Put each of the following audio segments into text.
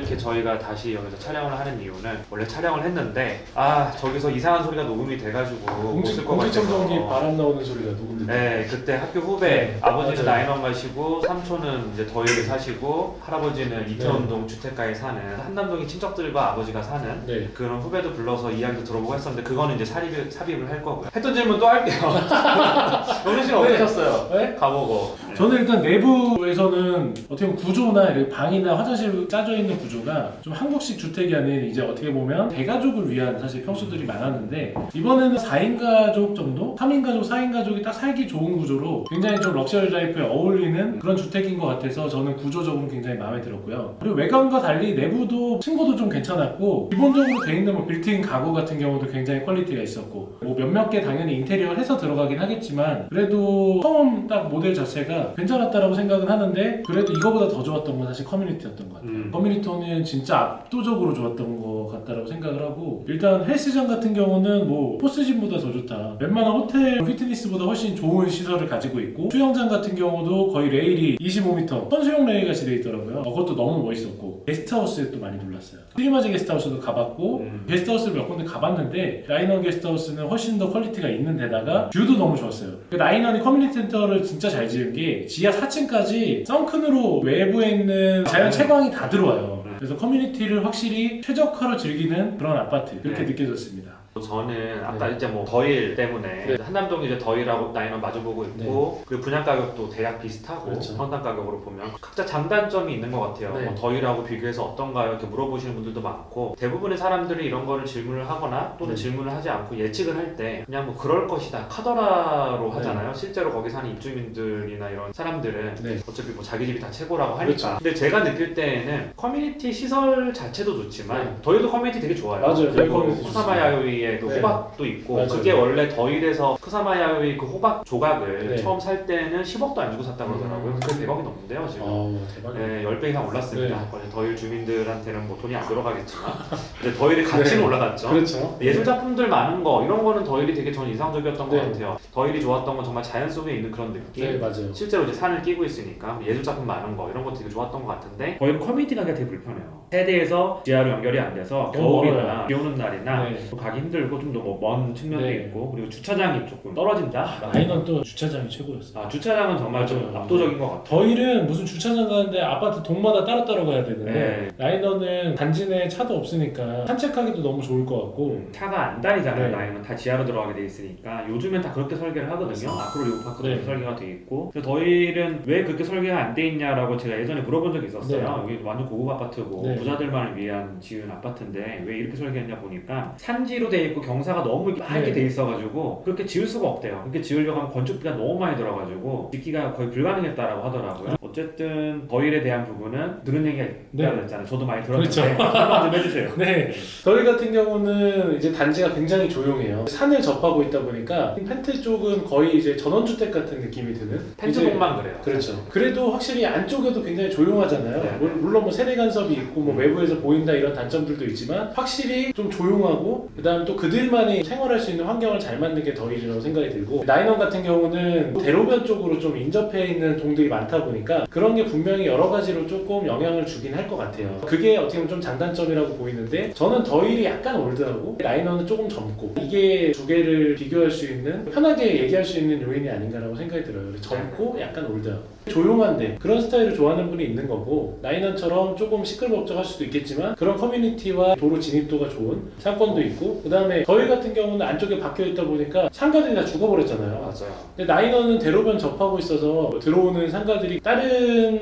이렇게 저희가 다시 여기서 촬영을 하는 이유는 원래 촬영을 했는데 아 저기서 이상한 소리가 녹음이 돼가지고 공기, 못쓸것 공기청정기 같아서. 바람 나오는 소리가 누군데? 네, 그때 학교 후배 네, 아버지는 맞아요. 나인원 가시고 삼촌은 이제 더일에 사시고 할아버지는 이태원동 주택가에 사는 한남동에 친척들과 아버지가 사는 네. 그런 후배도 불러서 이야기도 들어보고 했었는데 그거는 이제 삽입을, 삽입을 할 거고요. 했던 질문 또 할게요. 영준 씨는 네. 어떠셨어요? 네? 가보고. 네. 저는 일단 내부에서는 어떻게 보면 구조나 이렇게 방이나 화장실 짜져 있는 구조가 좀 한국식 주택이 아닌 이제 어떻게 보면 대가족을 위한 사실 평수들이 많았는데 이번에는 4인 가족 정도? 3인 가족, 4인 가족이 딱 살기 좋은 구조로 굉장히 좀 럭셔리 라이프에 어울리는 그런 주택인 것 같아서 저는 구조적으로 굉장히 마음에 들었고요. 그리고 외관과 달리 내부도 층고도 좀 괜찮았고 기본적으로 돼 있는 뭐 빌트인 가구 같은 경우도 굉장히 퀄리티가 있었고 뭐 몇몇 개 당연히 인테리어 해서 들어가긴 하겠지만 그래도 처음 딱 모델 자체가 괜찮았다라고 생각은 하는데 그래도 이거보다 더 좋았던 건 사실 커뮤니티였던 것 같아요. 음. 커뮤니티는 진짜 압도적으로 좋았던 것 같다라고 생각을 하고 일단 헬스장 같은 경우는 뭐 포스짐보다 더 좋다. 웬만한 호텔 피트니스보다 훨씬 좋은 시설을 가지고 있고 수영장 같은 경우도 거의 레일이 25m 선수용 레일 같이 돼 있더라고요. 어, 그것도 너무 멋있었고 게스트하우스에 또 많이 놀랐어요. 프리마지 게스트하우스도 가봤고 음. 게스트하우스를 몇 군데 가봤는데 라이너 게스트하우스는 훨씬 더 퀄리티가 있는 데다가 뷰도 너무 좋았어요. 그 라이너는 커뮤니티 센터를 진짜 잘 지은 게 지하 4층까지 썬큰으로 외부에 있는 자연 채광이 다 들어와요. 그래서 커뮤니티를 확실히 최적화로 즐기는 그런 아파트 그렇게 네. 느껴졌습니다. 저는 아까 네. 이제 뭐 더일 때문에 네. 한남동 이제 더일하고 나인원 마주보고 있고 그리고 분양 가격도 대략 비슷하고 그렇죠. 평당 가격으로 보면 각자 장단점이 있는 것 같아요. 네. 뭐 더일하고 비교해서 어떤가요? 이렇게 물어보시는 분들도 많고 대부분의 사람들이 이런 거를 질문을 하거나 또는 네. 질문을 하지 않고 예측을 할 때 그냥 뭐 그럴 것이다 카더라로 네. 하잖아요. 실제로 거기 사는 입주민들이나 이런 사람들은 네. 어차피 뭐 자기 집이 다 최고라고 하니까. 그렇죠. 근데 제가 느낄 때에는 커뮤니티 시설 자체도 좋지만 네. 더일도 커뮤니티 되게 좋아요. 맞아요. 그리고 커뮤니티 쿠사마 좋습니다. 야요이 의그 네. 호박도 있고 맞아요. 그게 원래 더일에서 쿠사마 야요이 그 호박 조각을 네. 처음 살 때는 10억도 안 주고 샀다고 그러더라고요. 음. 그게 100억이 넘는데요 지금. 어 대박이네. 네, 10배 이상 올랐습니다. 네. 원래 더일 주민들한테는 뭐 돈이 안 들어가겠지만 근데 더일의 가치는 네. 올라갔죠. 그렇죠. 예술 작품들 많은 거 이런 거는 더일이 되게 전 인상적이었던 것 네. 같아요. 더일이 좋았던 건 정말 자연 속에 있는 그런 느낌. 네 맞아요. 실제로 이제 산을 끼고 있으니까 예술 작품 많은 거 이런 거 되게 좋았던 것 같은데 거기는 커뮤니티 가기가 되게 불편해요. 세대에서 지하로 연결이 안 돼서 너무 겨울이나. 비 오는 날이나 네. 좀 가기 힘들고 좀더뭐먼 측면도 네. 있고 그리고 주차장이 조금 떨어진다. 라이너는 또 주차장이 최고였어요. 아 주차장은 정말 좀 맞아요. 압도적인 것 같아요. 더일은 무슨 주차장 가는데 아파트 동마다 따로따로 가야 되는데 네. 라이너는 단지 내 차도 없으니까 산책하기도 너무 좋을 것 같고 차가 안 다니잖아요. 네. 나이는 다 지하로 들어가게 돼 있으니까 요즘엔 다 그렇게 설계를 하거든요. 아크로 리오파크도 네. 그렇게 설계가 돼 있고 그래서 더일은 왜 그렇게 설계가 안 돼 있냐라고 제가 예전에 물어본 적이 있었어요. 여기 완전 고급 아파트고 네. 부자들만을 위한 지은 아파트인데 왜 이렇게 설계했냐 보니까 산지로 돼 있고 경사가 너무 이렇게 네. 돼 있어가지고 그렇게 지을 수가 없대요. 그렇게 지으려고 하면 건축비가 너무 많이 들어가지고 짓기가 거의 불가능했다라고 하더라고요. 어쨌든 더일에 대한 부분은 들은 얘기가 네. 있다고 했잖아요. 저도 많이 들었는데 그렇죠. 설명 좀 해주세요. 네, 더일 같은 경우는 이제 단지가 굉장히 조용해요. 산을 접하고 있다 보니까 펜트 쪽은 거의 이제 전원주택 같은 느낌이 드는. 펜트동만 그래요. 그렇죠. 그래도 확실히 안쪽에도 굉장히 조용하잖아요. 네. 물- 물론 뭐 세대 간섭이 있고 뭐 음. 외부에서 보인다 이런 단점들도 있지만 확실히 좀 조용하고 그다음 또 그들만의 생활할 수 있는 환경을 잘 만든 게 더일이라고 생각이 들고 나인원 같은 경우는 대로변 쪽으로 좀 인접해 있는 동들이 많다 보니까 그런 게 분명히 여러 가지로 조금 영향을 주긴 할 것 같아요. 그게 어떻게 보면 좀 장단점이라고 보이는데 저는 더일이 약간 올드하고 라이너는 조금 젊고 이게 두 개를 비교할 수 있는 편하게 얘기할 수 있는 요인이 아닌가라고 생각이 들어요. 젊고 약간 올드하고 조용한데 그런 스타일을 좋아하는 분이 있는 거고 라이넌처럼 조금 시끌벅적할 수도 있겠지만 그런 커뮤니티와 도로 진입도가 좋은 상권도 있고 그 다음에 더일 같은 경우는 안쪽에 박혀 있다 보니까 상가들이 다 죽어버렸잖아요. 맞아요. 근데 나인원은 대로변 접하고 있어서 들어오는 상가들이 다른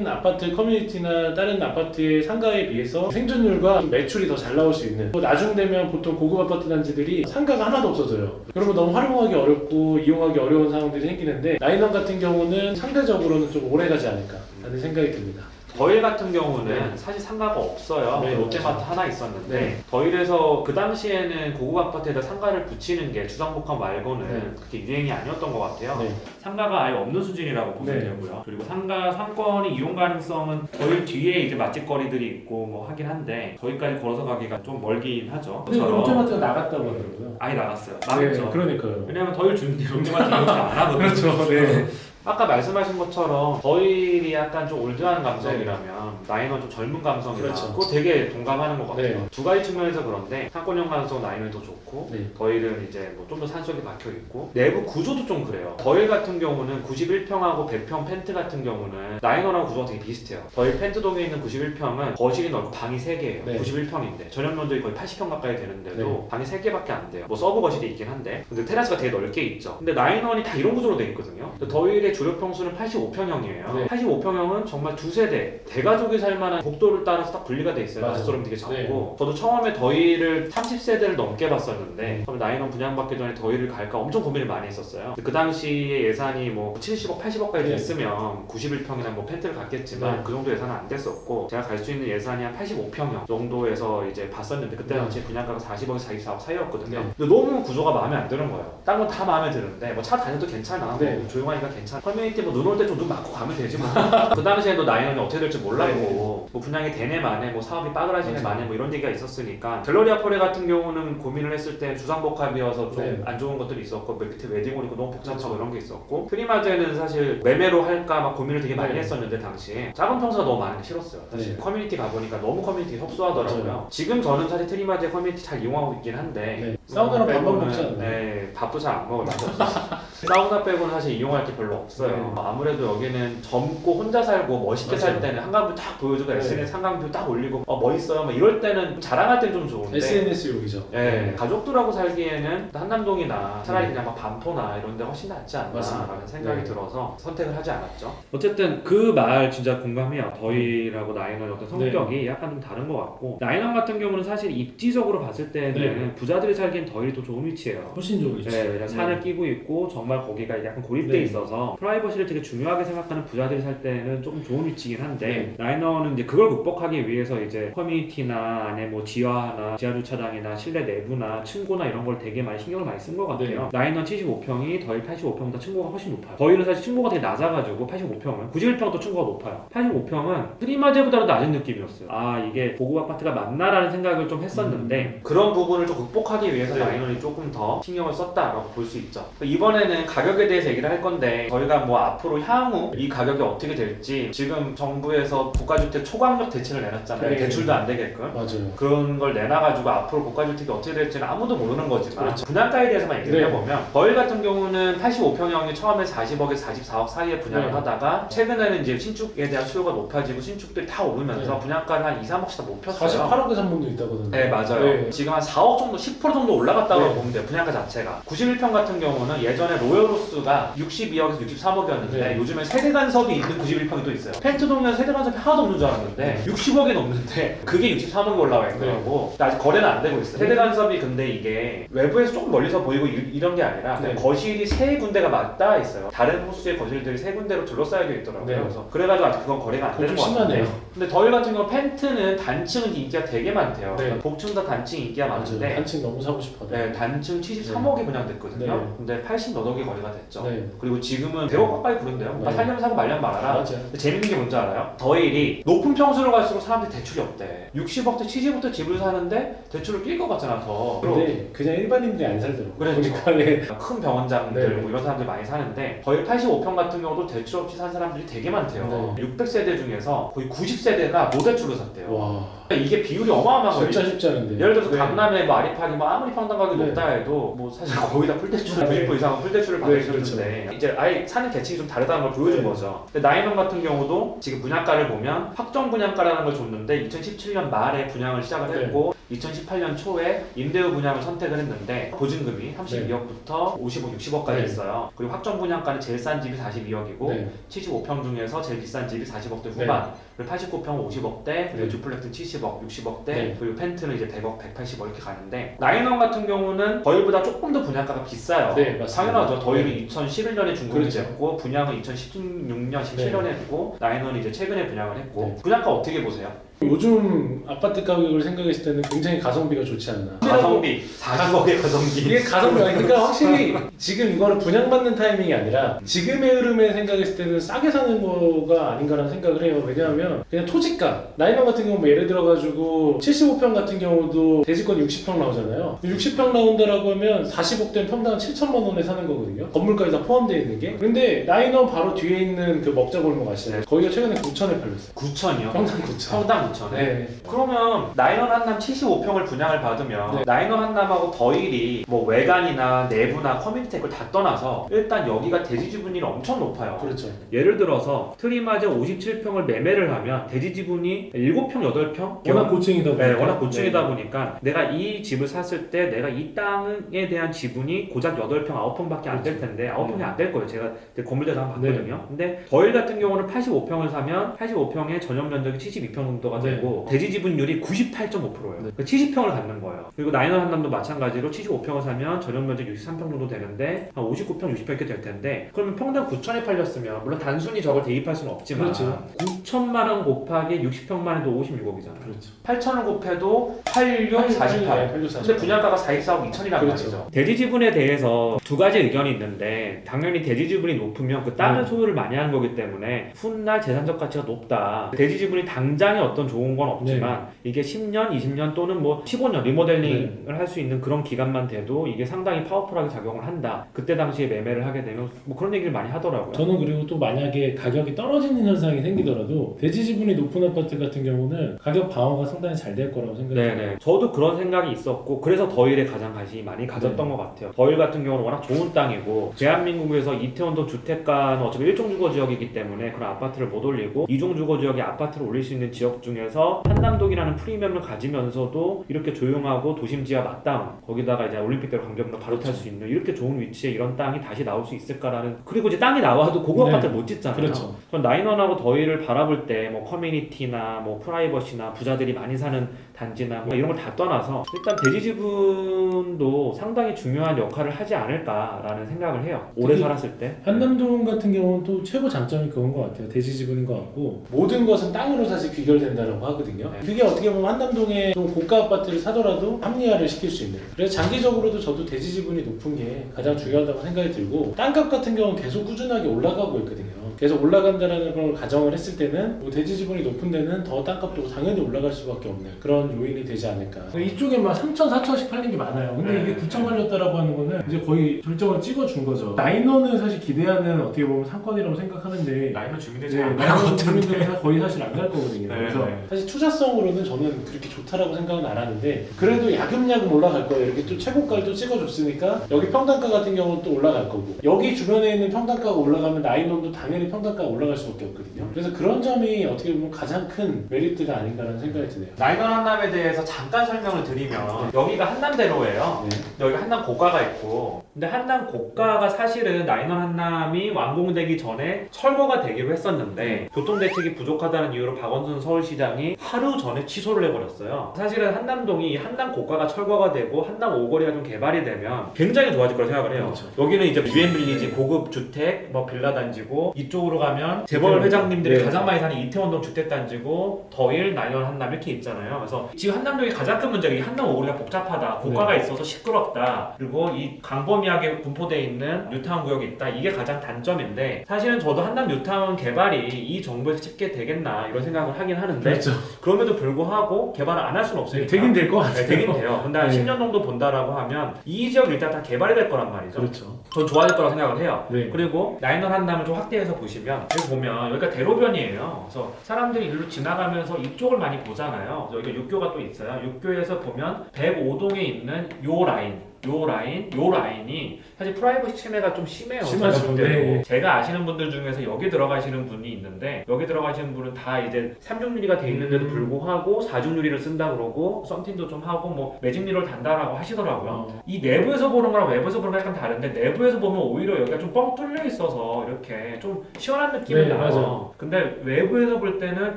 아파트 커뮤니티나 다른 아파트의 상가에 비해서 생존율과 매출이 더 잘 나올 수 있는 또 나중 되면 보통 고급 아파트 단지들이 상가가 하나도 없어져요. 그러면 너무 활용하기 어렵고 이용하기 어려운 상황들이 생기는데 나인원 같은 경우는 상대적으로는 좀 오래 가지 않을까 하는 생각이 듭니다 더일 같은 경우는 네. 사실 상가가 없어요. 네, 롯데마트. 하나 있었는데 네. 더일에서 그 당시에는 고급 아파트에다 상가를 붙이는 게 주상복합 말고는 네. 그렇게 유행이 아니었던 것 같아요. 네. 상가가 아예 없는 수준이라고 보면 네. 되고요. 그리고 상가 상권이 이용 가능성은 더일 뒤에 이제 맛집거리들이 있고 뭐 하긴 한데 저기까지 걸어서 가기가 좀 멀긴 하죠. 근데 저처럼 롯데마트가 나갔다고 하더라고요 아예 나갔어요. 나갔죠. 네, 그러니까요 왜냐면 더일 주민들이 롯데마트 이용을 안 하거든요. 그렇죠 네. 아까 말씀하신 것처럼 더일이 약간 좀 올드한 감성이라면 나인은 좀 젊은 감성이라 그렇죠. 그거 되게 동감하는 것 같아요. 네. 두 가지 측면에서 그런데 상권형 감성 나인이 더 좋고 네. 더일은 이제 뭐 좀 더 산속에 박혀 있고 내부 구조도 좀 그래요. 더일 같은 경우는 91평하고 100평 펜트 같은 경우는 나인원하고 구조가 되게 비슷해요. 더일 펜트동에 있는 91평은 거실이 넓고 방이 3개예요. 네. 91평인데 전용 면적이 거의 80평 가까이 되는데도 네. 방이 3개밖에 안 돼요. 뭐 서브 거실이 있긴 한데 근데 테라스가 되게 넓게 있죠. 근데 나인원이 다 이런 구조로 돼 있거든요. 더일의 주요 평수는 85평형이에요. 네. 85평형은 정말 두 세 대 대가족이 살 만한 복도를 따라서 딱 분리가 돼 있어요. 맞아요. 낮소름 되게 작고 네. 저도 처음에 더위를 30세대를 넘게 봤었는데 음. 처음에 나인원 분양받기 전에 더위를 갈까 엄청 고민을 많이 했었어요. 그 당시에 예산이 뭐 70억, 80억까지 네. 됐으면 91평이나 뭐 펜트를 갔겠지만 네. 그 정도 예산은 안 됐었고 제가 갈 수 있는 예산이 한 85평형 정도에서 이제 봤었는데 그때 네. 당시 분양가가 40억에서 44억 사이였거든요. 네. 근데 너무 구조가 마음에 안 드는 거예요. 딴 건 다 마음에 드는데 뭐 차 다녀도 괜찮아. 네. 뭐 조용하니까 괜찮아. 커뮤니티 뭐 눈 올 때 좀 눈 맞고 가면 되지 뭐. 그 당시에도 나인원이 어떻게 될지 몰랐고 뭐 분양이 되네 마네 뭐 사업이 빠그라지네 맞아요. 마네 뭐 이런 얘기가 있었으니까 갤러리아 포레 같은 경우는 고민을 했을 때 주상복합이어서 좀 네. 안 좋은 것들이 있었고 뭐 밑에 웨딩홀 있고 너무 복잡하고 이런 게 있었고 프리마제는 사실 매매로 할까 막 고민을 되게 많이 네. 했었는데 당시에 작은 평수가 너무 많은 게 싫었어요 사실 네. 커뮤니티 가보니까 너무 커뮤니티 협소하더라고요 맞아요. 지금 저는 사실 트리마제 커뮤니티 잘 이용하고 있긴 한데 네. 사우나랑 밥만 않나요? 네, 밥도 잘 안 먹어요. 사우나 빼고는 사실 이용할 게 별로 없어요. 네. 아무래도 여기는 젊고 혼자 살고 멋있게 살 맞아요. 때는 한강뷰 딱 보여주고 네. SNS 한강뷰 딱 올리고 어 멋있어요. 막 이럴 때는 자랑할 땐좀 좋은데. SNS용이죠. 예, 가족들하고 살기에는 한남동이나 차라리 네. 그냥 막 반포나 이런 데 훨씬 낫지 맞습니다. 않나라는 생각이 네. 들어서 선택을 하지 않았죠. 어쨌든 그 말 진짜 공감해요. 더이라고 나인원 어떤 성격이 약간 좀 다른 것 같고 나인원 같은 경우는 사실 입지적으로 봤을 때는 네. 부자들이 살기엔 더일이 더 좋은 위치예요. 훨씬 좋으시죠. 네, 왜냐면 산을 끼고 있고 정말 거기가 약간 고립돼 네. 있어서 프라이버시를 되게 중요하게 생각하는 부자들이 살 때는 조금 좋은 위치긴 한데 네. 라이너는 이제 그걸 극복하기 위해서 이제 커뮤니티나 안에 뭐 지하나 지하 주차장이나 실내 내부나 층고나 이런 걸 되게 많이 신경을 많이 쓴 것 같아요. 라이너 75평이 더일 85평보다 층고가 훨씬 높아요. 더일은 사실 층고가 되게 낮아가지고 85평은 91평도 층고가 높아요. 85평은 프리마제보다도 낮은 느낌이었어요. 아 이게 고급 아파트가 맞나라는 생각을 좀 했었는데 그런 부분을 좀 극복하기 위해서 네. 라이너이 조금 더 신경을 썼다라고 볼 수 있죠. 이번에는 가격에 대해서 얘기를 할 건데 저희 가 뭐 앞으로 향후 이 가격이 어떻게 될지 지금 정부에서 국가주택 초강력 대책을 내놨잖아요. 네. 대출도 안 되게끔. 맞아요. 그런 걸 내놔가지고 앞으로 국가주택이 어떻게 될지는 아무도 모르는 거지만 그렇죠. 분양가에 대해서만 얘기를 네. 해보면 거일 같은 경우는 85평형이 처음에 40억에서 44억 사이에 분양을 네. 하다가 최근에는 이제 신축에 대한 수요가 높아지고 신축들이 다 오르면서 네. 분양가를 한 2, 3억씩 다 높였어요. 48억에 산 분도 있다거든요. 네 맞아요. 네. 지금 한 4억 정도, 10% 정도 올라갔다고 네. 보면 돼요. 분양가 자체가. 91평 같은 경우는 예전에 로열로스가 62억에서 63 억이었는데 네. 요즘에 세대 간섭이 있는 91평이 또 있어요. 펜트동에는 세대 간섭이 하나도 없는 줄 알았는데 60억이 넘는데 그게 63억이 올라와 있는 네. 거고 아직 거래는 안 되고 있어요. 세대 간섭이 근데 이게 외부에서 조금 멀리서 보이고 이, 런게 아니라 네. 거실이 세 군데가 맞닿아 있어요. 다른 호수의 거실들이 세 군데로 둘러싸여 있더라고요. 네. 그래서 그래가지고 아직 그건 거래가 안 되는 좀것 같아요. 심하네요. 근데 더일 같은 경우 펜트는 단층은 인기가 되게 많대요. 네. 복층도 단층 인기가. 많은데 한층 너무 사고 싶어요. 네, 단층 73억이 분양됐거든요. 네. 근데 80몇 억이 거래가 됐죠. 네. 그리고 지금은 100억 가까이 부른대요. 그러니까 네. 살려면 사고 말려면 말아라. 맞아요. 근데 재밌는 게 뭔지 알아요? 더일이 높은 평수로 갈수록 사람들이 대출이 없대. 60억대, 70억대 집을 사는데 대출을 낄 것 같잖아, 더. 근데 그냥 일반인들이 안 살더라고요. 그렇죠. 보니까 네. 큰 병원장들 네. 뭐 이런 사람들 많이 사는데 거의 85평 같은 경우도 대출 없이 산 사람들이 되게 많대요. 네. 600세대 중에서 거의 90세대가 노대출로 샀대요. 와 이게 비율이 어마어마한 거예요. 진짜 쉽지 않은데. 예를 들어서 네. 강남에 뭐 아리팍이 뭐 아무리 평당 가격이 네. 높다 해도 뭐 사실 거의 다 풀대출 네. 90% 이상은 풀대출을 네, 받으셨는데 이제 아예 사는 계층이 좀 다르다는 걸 보여준 네. 거죠. 근데 나인원 같은 경우도 지금 분양가를 보면 확정 분양가라는 걸 줬는데 2017년 말에 분양을 시작을 네. 했고 2018년 초에 임대료 분양을 선택을 했는데 보증금이 32억부터 55, 60억까지 네. 있어요. 그리고 확정 분양가는 제일 싼 집이 42억이고 네. 75평 중에서 제일 비싼 집이 40억대 후반, 그리고 89평 50억대, 그리고 네. 듀플렉스는 70억, 60억대, 네. 그리고 펜트는 이제 100억, 180억 이렇게 가는데 나인원 같은 경우는 더일보다 조금 더 분양가가 비싸요. 네. 당연하죠. 더일은 2011년에 중공이 그렇죠. 됐고 분양은 2016년, 17년에 했고 나인원은 이제 최근에 분양을 했고 네. 분양가 어떻게 보세요? 요즘 아파트 가격을 생각했을 때는 굉장히 가성비가 좋지 않나. 가성비 40억의 가성비 이게 가성비 아니 그러니까 확실히 지금 이거를 분양받는 타이밍이 아니라 지금의 흐름에 생각했을 때는 싸게 사는 거가 아닌가라는 생각을 해요. 왜냐하면 그냥 토지가 나이너 같은 경우 뭐 예를 들어 가지고 75평 같은 경우도 대지권 60평 나오잖아요. 60평 나온다라고 하면 40억대면 평당 7천만 원에 사는 거거든요. 건물까지 다 포함되어 있는 게. 근데 나이너 바로 뒤에 있는 그 먹자골목 아시나요? 거기가 최근에 9천에 팔렸어요. 9천이요? 평당 9천. 평당 9천에? 네. 그러면 나인원 한남 75평을 분양을 받으면 네. 나인원 한남하고 더일이 뭐 외관이나 내부나 커뮤니티 댓글 다 떠나서 일단 여기가 대지 지분율이 엄청 높아요. 그렇죠. 예를 들어서 트리마즈 57평을 매매를 하면 대지 지분이 7평, 8평? 워낙 고층이다 보니까. 네, 워낙 고층이다 보니까 내가 이 집을 샀을 때 내가 이 땅에 대한 지분이 고작 8평, 9평밖에 안 될 텐데 9평이 안 될 거예요. 제가 한번 네. 봤거든요. 근데 더일 같은 경우는 85평을 사면 85평의 전용 면적이 72평 정도가 네. 되고 대지 지분율이 98.5%예요. 네. 70평을 갖는 거예요. 그리고 나인원 한남도 마찬가지로 75평을 사면 전용 면적 63평 정도 되는데 한 59평, 60평 이렇게 될 텐데 그러면 평당 9천에 팔렸으면 물론 단순히 저걸 대입할 수는 없지만 그렇죠. 9천만 원 곱하기 60평만 해도 56억이잖아요. 그렇죠. 8천을 곱해도 86, 48. 86, 근데 분양가가 44억 2천이란 그렇죠. 말이죠. 대지 지분에 대해서 두 가지 의견이 있는데 당연히 대지 지분이 높으면 그 땅을 네. 소유를 많이 하는 거기 때문에 훗날 재산적 가치가 높다. 대지 지분이 당장에 어떤 좋은 건 없지만 네. 이게 10년, 20년 또는 뭐 15년 리모델링을 할수 있는 그런 기간만 돼도 이게 상당히 파워풀하게 작용을 한다. 그때 당시에 매매를 하게 되면 뭐 그런 얘기를 많이 하더라고요. 저는 그리고 또 만약에 가격이 떨어지는 현상이 생기더라도 대지 지분이 높은 아파트 같은 경우는 가격 방어가 상당히 잘 될 거라고 생각해요. 네네. 저도 그런 생각이 있었고 그래서 더일에 가장 관심이 많이 가졌던 네. 것 같아요. 더일 같은 경우는 워낙 좋은 땅이고 대한민국에서 이태원도 주택가는 어차피 일종 주거 지역이기 때문에 그런 아파트를 못 올리고 이종 주거 지역에 아파트를 올릴 수 있는 지역 중에서 한남동이라는 프리미엄을 가지면서도 이렇게 조용하고 도심지와 맞닿은 거기다가 이제 올림픽대로 강변로 바로 탈 수 있는 이렇게 좋은 위치에 이런 땅이 다시 나올 수 있을까라는 그리고 이제 땅이 나와도 고급 네. 아파트를 못 짓잖아요. 그렇죠. 전 나인원하고 더위를 바라 볼 때 뭐 커뮤니티나 뭐 프라이버시나 부자들이 많이 사는 단지나 뭐 이런 걸 다 떠나서 일단 대지 지분도 상당히 중요한 역할을 하지 않을까라는 생각을 해요. 오래 살았을 때. 한남동 같은 경우는 또 최고 장점이 그건 것 같아요. 대지 지분인 것 같고 모든 것은 땅으로 사실 귀결된다라고 하거든요. 네. 그게 어떻게 보면 한남동에 좀 고가 아파트를 사더라도 합리화를 시킬 수 있는. 그래서 장기적으로도 저도 대지 지분이 높은 게 가장 중요하다고 생각이 들고 땅값 같은 경우는 계속 꾸준하게 올라가고 있거든요. 계속 올라간다는 걸 가정을 했을 때는 뭐 대지 지분이 높은 데는 더 땅값도 당연히 올라갈 수밖에 없는 그런 요인이 되지 않을까. 이쪽에 막 3천, 4천씩 팔린 게 많아요. 근데 네. 이게 9천 팔렸다라고 하는 거는 이제 거의 절정을 찍어준 거죠. 나이너는 사실 기대하는 어떻게 보면 상권이라고 생각하는데 나이는 주민들이 이제 나이너 주민들은 사- 거의 사실 안 갈 거거든요. 네, 그래서 네. 사실 투자성으로는 저는 그렇게 좋다라고 생각은 안 하는데 그래도 야금야금 올라갈 거예요. 이렇게 또 최고가를 또 찍어줬으니까 여기 평당가 같은 경우는 또 올라갈 거고 여기 주변에 있는 평당가가 올라가면 나이너도 당연히 평당가가 올라갈 수밖에 없거든요. 그래서 그런 점이 어떻게 보면 가장 큰 메리트가 아닌가라는 생각이 드네요. 나인원 한남에 대해서 잠깐 설명을 드리면 여기가 한남대로예요. 네. 여기 한남 고가가 있고 근데 한남 고가가 사실은 나인원 한남이 완공되기 전에 철거가 되기로 했었는데 교통 대책이 부족하다는 이유로 박원순 서울시장이 하루 전에 취소를 해버렸어요 사실은 한남동이 한남 고가가 철거가 되고 한남 오거리가 좀 개발이 되면 굉장히 좋아질 거라 생각을 해요 그렇죠. 여기는 이제 유엔 빌리지 고급 주택 뭐 빌라 단지고 이쪽 으로 가면 재벌 이태원. 회장님들이 네. 가장 많이 사는 이태원동 주택 단지고 더일 나인원 한남 이렇게 있잖아요 그래서 지금 한남동이 가장 큰 문제가 이 한남 오거리가 복잡하다 고가가 있어서 시끄럽다 그리고 이 광범위하게 분포되어 있는 뉴타운 구역이 있다 이게 가장 단점인데 사실은 저도 한남 뉴타운 개발이 이 정부에서 쉽게 되겠나 이런 생각을 하긴 하는데 그렇죠. 그럼에도 불구하고 개발을 안 할 수는 없으니까 되긴 될것 네, 같아요. 되긴 돼요 근데 한 네. 10년 정도 본다라고 하면 이 지역 일단 다 개발이 될 거란 말이죠 그렇죠. 전 좋아질 거라고 생각을 해요 네. 그리고 라이너 한남을 좀 확대해서 보 시면 여기 보면 여기가 대로변이에요. 그래서 사람들이 일로 지나가면서 이쪽을 많이 보잖아요. 여기가 육교가 또 있어요. 육교에서 보면 105동에 있는 요 라인, 요 라인, 요 라인이 사실 프라이버시 침해가 좀 심해요. 심하죠. 제가 볼 때도. 네. 제가 아시는 분들 중에서 여기 들어가시는 분이 있는데 여기 들어가시는 분은 다 이제 3중 유리가 돼 있는데도 음. 불구하고 4중 유리를 쓴다 그러고 썬팅도 좀 하고 뭐 매직 미러를 단다라고 하시더라고요. 어. 이 내부에서 보는 거랑 외부에서 보는 거랑 약간 다른데 내부에서 보면 오히려 여기가 좀 뻥 뚫려 있어서 이렇게 좀 시원한 느낌이 네, 나요. 맞아요. 근데 외부에서 볼 때는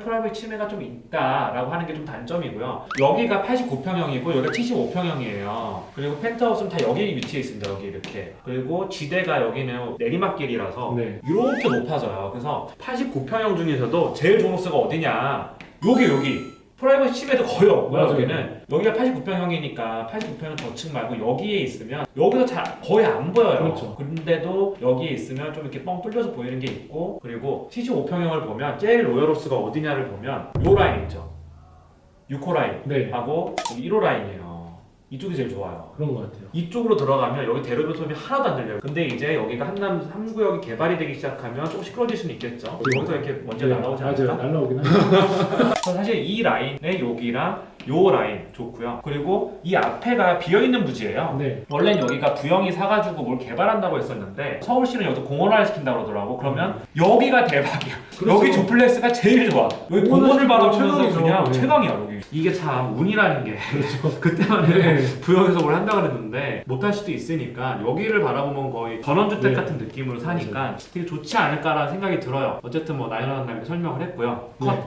프라이빗 침해가 좀 있다라고 하는 게 좀 단점이고요. 여기가 89평형이고 여기가 75평형이에요. 그리고 펜트하우스는 다 여기 위치해 있습니다. 여기 이렇게. 그리고 지대가 여기는 내리막길이라서 네. 이렇게 높아져요. 그래서 89평형 중에서도 제일 좋은 호수가 어디냐? 여기 여기. 프라이버시 침해도 거의 없고요. 맞아요. 여기는 여기가 89평형이니까 89평은 덧층 말고 여기에 있으면 여기서 잘 거의 안 보여요. 그렇죠. 근데도 여기에 있으면 좀 이렇게 뻥 뚫려서 보이는 게 있고 그리고 75평형을 보면 제일 로열호스가 어디냐를 보면 요 라인 있죠. 6호 라인 네. 하고 여기 1호 라인이에요. 이쪽이 제일 좋아요. 그런 것 같아요. 이쪽으로 들어가면 여기 대로변 소음이 하나도 안 들려요. 근데 이제 여기가 한남 3구역이 개발이 되기 시작하면 조금 시끄러질 수는 있겠죠. 여기서 이렇게 먼지가 네, 날아오지 맞아요. 않을까? 날라오긴 하죠. 사실 이 라인의 여기랑 요 라인 좋고요. 그리고 이 앞에가 비어있는 부지예요. 네. 원래는 여기가 부영이 사가지고 뭘 개발한다고 했었는데 서울시는 여기서 공원화를 시킨다고 그러더라고. 그러면 여기가 대박이야. 그렇죠. 여기 조플렉스가 제일 좋아. 여기 공원을 바라보면서. 그냥 네. 최강이야 여기. 이게 참 운이라는 게 그렇죠. 그때만 해도 네. 부영에서 뭘 한다 그랬는데 못할 수도 있으니까 여기를 바라보면 거의 전원주택 네. 같은 느낌으로 사니까 되게 좋지 않을까라는 생각이 들어요. 어쨌든 뭐 나이런 남이 설명을 했고요. 네. 컷